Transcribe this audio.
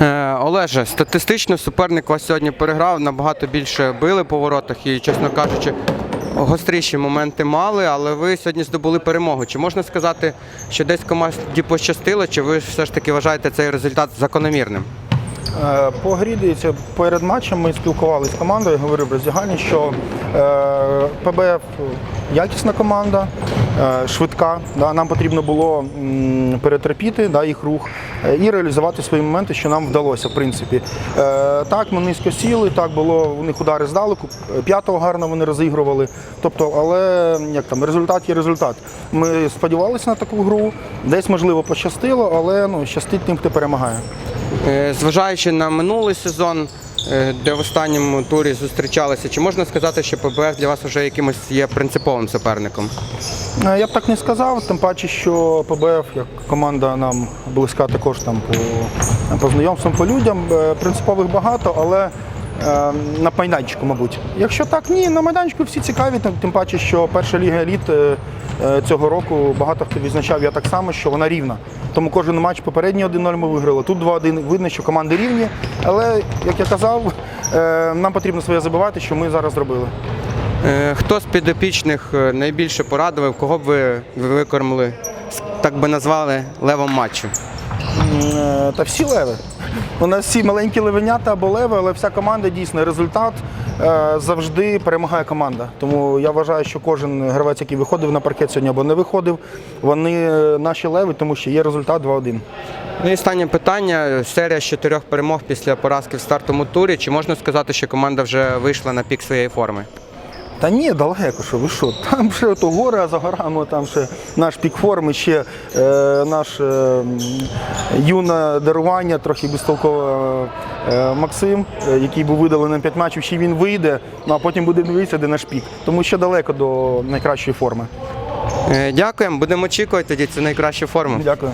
Е, Олеже, статистично суперник вас сьогодні переграв, набагато більше били по воротах і, чесно кажучи, гостріші моменти мали, але ви сьогодні здобули перемогу. Чи можна сказати, що десь команді пощастило, чи ви все ж таки вважаєте цей результат закономірним? Е, По грі, дивіться, перед матчем ми спілкувалися з командою, говорив роздягальні, що е, ПБФ якісна команда, швидка. Да, нам потрібно було перетерпіти да, їх рух е, і реалізувати свої моменти, що нам вдалося, в принципі. Е, так, ми низько сіли, так було у них удари здалеку, п'ятого гарно вони розігрували. Тобто, але як там, результат є результат. Ми сподівалися на таку гру, десь можливо пощастило, але ну, щастить тим, хто перемагає. Е, Зважаючи на минулий сезон, е, де в останньому турі зустрічалися, чи можна сказати, що ПБФ для вас вже якимось є принциповим суперником? Е, Я б так не сказав, тим паче, що ПБФ як команда нам близька також там по, по знайомствам, по людям. Е, Принципових багато, але е, на майданчику, мабуть. Якщо так, ні, на майданчику всі цікаві, тим, паче, що перша ліга еліт е, е, цього року багато хто відзначав я так само, що вона рівна. Тому кожен матч попередній 1-0 ми виграли. Тут 2-1 видно, що команди рівні. Але, як я казав, е, нам потрібно своє забивати, що ми зараз зробили. Е, Хто з підопічних е, найбільше порадував, кого б ви ви викормили, так би назвали левом матчу? Е, Та всі леви. У нас всі маленькі левенята або леви, але вся команда дійсно результат е, завжди перемагає команда. Тому я вважаю, що кожен гравець, який виходив на паркет сьогодні або не виходив, вони е, наші леви, тому що є результат 2-1. Ну і останнє питання. Серія з чотирьох перемог після поразки в стартовому турі. Чи можна сказати, що команда вже вийшла на пік своєї форми? Та ні, далеко, що ви що? Там ще то гори, а за горами там ще наш пік форми, ще е, наш е, юне дарування, трохи безтолкове е, Максим, е, який був видалений на 5 матчів, ще він вийде, ну а потім буде дивитися, де наш пік. Тому ще далеко до найкращої форми. Е, Дякуємо, будемо очікувати тоді це найкращу форму. Дякую.